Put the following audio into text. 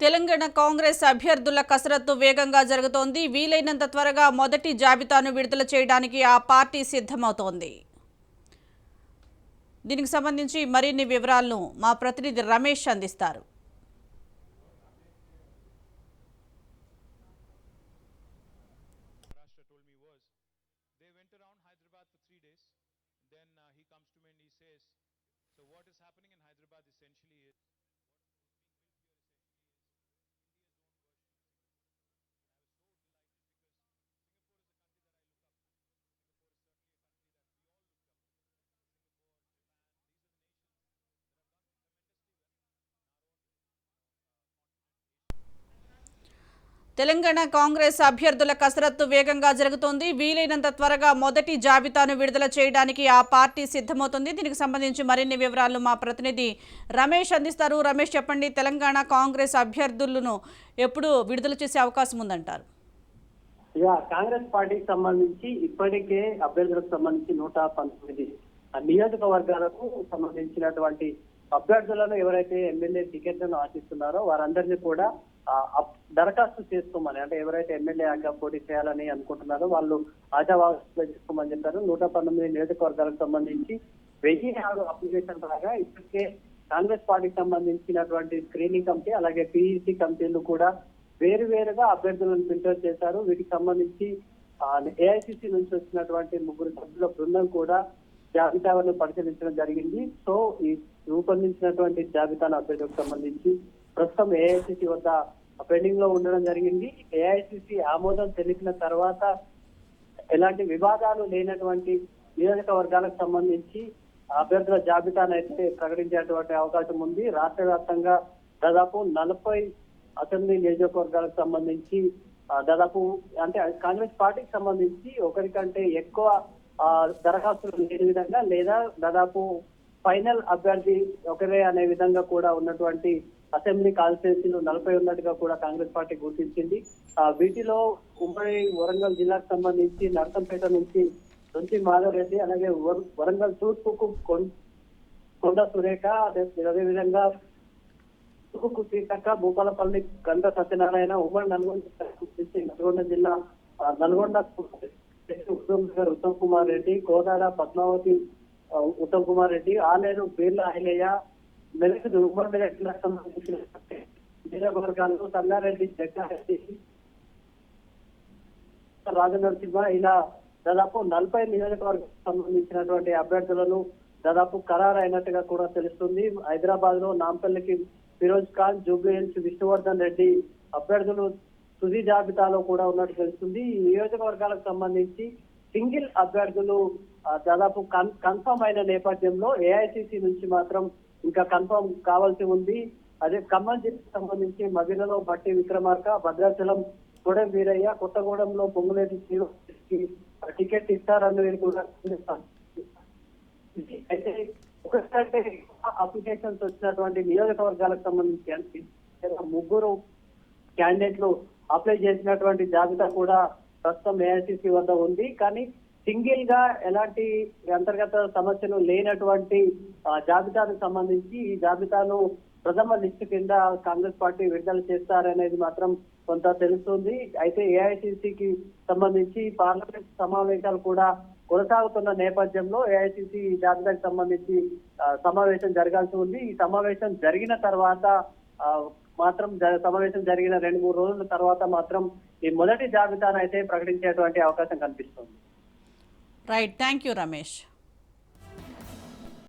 తెలంగాణ కాంగ్రెస్ అభ్యర్థుల కసరత్తు వేగంగా జరుగుతోంది. వీలైనంత త్వరగా మొదటి జాబితాను విడుదల చేయడానికి ఆ పార్టీ సిద్ధమవుతోంది. దీనికి సంబంధించి మరిన్ని వివరాలను మా ప్రతినిధి రమేష్ అందిస్తారు. తెలంగాణ కాంగ్రెస్ అభ్యర్థుల కసరత్తు వేగంగా జరుగుతోంది. వీలైనంత త్వరగా మొదటి జాబితాను విడుదల చేయడానికి ఆ పార్టీ సిద్ధమవుతుంది. దీనికి సంబంధించి మరిన్ని వివరాలు మా ప్రతినిధి రమేష్ అందిస్తారు. రమేష్ చెప్పండి తెలంగాణ కాంగ్రెస్ అభ్యర్థులను ఎప్పుడు విడుదల చేసే అవకాశం ఉందంటారు? కాంగ్రెస్ పార్టీకి సంబంధించి ఇప్పటికే అభ్యర్థులకు సంబంధించి నూట పంతొమ్మిది నియోజకవర్గాలకు సంబంధించినటువంటి అభ్యర్థులను ఎవరైతే ఎమ్మెల్యే టికెట్లను ఆశిస్తున్నారో వారందరినీ కూడా దరఖాస్తు చేసుకోమని అంటే ఎవరైతే ఎమ్మెల్యేగా పోటీ చేయాలని అనుకుంటున్నారో వాళ్ళు ఆశావాసులు చేసుకోమని చెప్పారు. నూట పంతొమ్మిది నియోజకవర్గాలకు సంబంధించి వెయ్యి ఆరు అప్లికేషన్ రాగా ఇప్పటికే కాంగ్రెస్ పార్టీకి సంబంధించినటువంటి స్క్రీనింగ్ కమిటీ అలాగే పిఈసి కమిటీలు కూడా వేరు వేరుగా అభ్యర్థులను ఫిల్టర్ చేశారు. వీటికి సంబంధించి ఏఐసిసి నుంచి వచ్చినటువంటి ముగ్గురు సభ్యుల బృందం కూడా జాబితాను పరిశీలించడం జరిగింది. సో ఈ రూపొందించినటువంటి జాబితాను అభ్యర్థులకు సంబంధించి ప్రస్తుతం ఏఐసిసి వద్ద పెండింగ్లో ఉండడం జరిగింది. ఏఐసిసి ఆమోదం తెలిపిన తర్వాత ఎలాంటి వివాదాలు లేనటువంటి నియోజకవర్గాలకు సంబంధించి అభ్యర్థుల జాబితాను అయితే ప్రకటించేటువంటి అవకాశం ఉంది. రాష్ట్ర వ్యాప్తంగా దాదాపు నలభై అసెంబ్లీ నియోజకవర్గాలకు సంబంధించి దాదాపు అంటే కాంగ్రెస్ పార్టీకి సంబంధించి ఒకరికంటే ఎక్కువ దరఖాస్తులు లేని విధంగా లేదా దాదాపు ఫైనల్ అభ్యర్థి ఒకరే అనే విధంగా కూడా ఉన్నటువంటి అసెంబ్లీ కాన్స్టిట్యూన్సీలు నలభై ఉన్నట్టుగా కూడా కాంగ్రెస్ పార్టీ గుర్తించింది. వీటిలో ఉమ్మడి వరంగల్ జిల్లాకు సంబంధించి నర్సంపేట నుంచి దొంతి మాధవరెడ్డి అలాగే వర- వరంగల్ తూర్పుకు కొం- కొండ సురేఖ అదే అదేవిధంగా తూర్పుకు సీతక్క భూపాలపల్లి గంట సత్యనారాయణ ఉమ్మడి నల్గొండ నుంచి నల్గొండ జిల్లా నల్గొండ ఉత్తమ్ కుమార్ రెడ్డి కోదాడ పద్మావతి ఉత్తమ్ కుమార్ రెడ్డి ఆలేరు బీర్ల ఐలయ్య మెదక్ ఉమ్మడి మెదక్ జిల్లాకు సంబంధించిన నియోజకవర్గాలు సంగారెడ్డి జగ్గారెడ్డి రాజనరసింహ ఇలా దాదాపు నలభై నియోజకవర్గాలకు సంబంధించినటువంటి అభ్యర్థులను దాదాపు ఖరారైనట్టుగా అయినట్టుగా కూడా తెలుస్తుంది. హైదరాబాద్లో నాంపల్లికి ఫిరోజ్ ఖాన్ జూబ్లీహిల్స్ విష్ణువర్ధన్ రెడ్డి అభ్యర్థులు తుది జాబితాలో కూడా ఉన్నట్టు తెలుస్తుంది. ఈ నియోజకవర్గాలకు సంబంధించి సింగిల్ అభ్యర్థులు దాదాపు కన్- కన్ఫర్మ్ అయిన నేపథ్యంలో ఏఐసిసి నుంచి మాత్రం ఇంకా కన్ఫర్మ్ కావాల్సి ఉంది. అదే ఖమ్మం జిల్లాకు సంబంధించి మదిరలో బట్టి విక్రమార్క భద్రాచలం గూడెం వీరయ్య కొత్తగూడెంలో పొంగులేటి శ్రీనివాసరెడ్డికి టికెట్ ఇస్తారన్నది కూడా అయితే ఒకసారి అప్లికేషన్స్ వచ్చినటువంటి నియోజకవర్గాలకు సంబంధించి ముగ్గురు క్యాండిడేట్లు అప్లై చేసినటువంటి జాబితా కూడా ప్రస్తుతం ఏఐసిసి వద్ద ఉంది. కానీ సింగిల్గా ఎలాంటి అంతర్గత సమస్యలు లేనటువంటి జాబితాకు సంబంధించి ఈ జాబితాను ప్రథమ లిస్టు కింద కాంగ్రెస్ పార్టీ విడుదల చేస్తారనేది మాత్రం కొంత తెలుస్తుంది. అయితే ఏఐసిసికి సంబంధించి పార్లమెంట్ సమావేశాలు కూడా కొనసాగుతున్న నేపథ్యంలో ఏఐసిసి జాబితాకు సంబంధించి సమావేశం జరగాల్సి ఉంది. ఈ సమావేశం జరిగిన తర్వాత మాత్రం జ- సమావేశం జరిగిన రెండు మూడు రోజుల తర్వాత మాత్రం ఈ మొదటి జాబితాను అయితే ప్రకటించేటువంటి అవకాశం కనిపిస్తుంది. Right thank you Ramesh